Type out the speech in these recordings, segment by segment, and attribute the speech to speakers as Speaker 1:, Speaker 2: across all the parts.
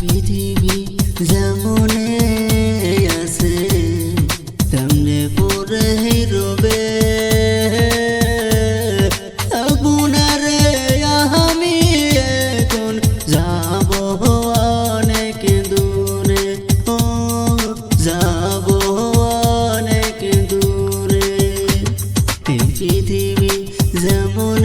Speaker 1: পৃথিবী যেমনে আছে, তেমনে পরে রবে। আপনারে আমি এখন যাব অনেক দূরে। ও, যাব অনেক দূরে। পৃথিবী যেমন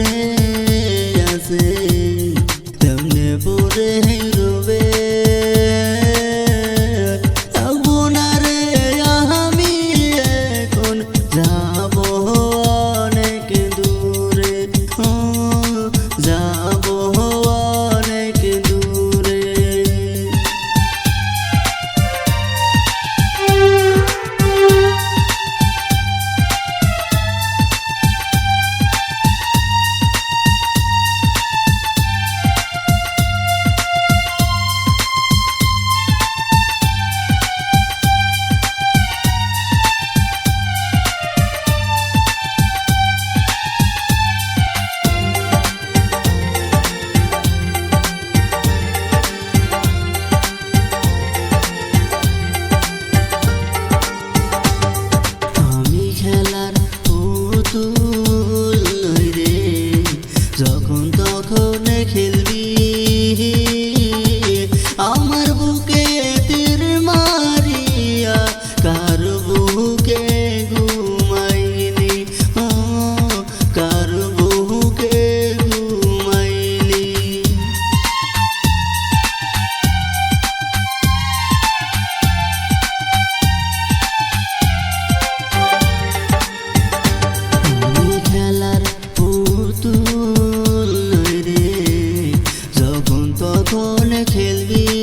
Speaker 1: মনে খেলবি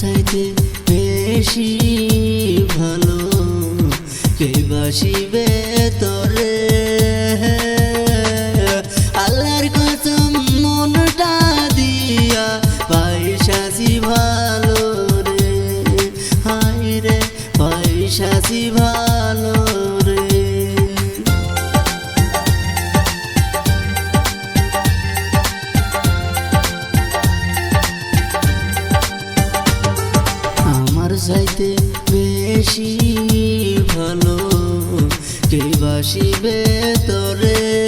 Speaker 1: চাইতে বেশি ভালো। কে বাসিবে তরে? আল্লাহর কসম মনটা দিয়া পয়সাসি ভালো রে। হায় রে পয়সাসি ভালো চাইতে বেশি ভালো কে বাসিবে তরে?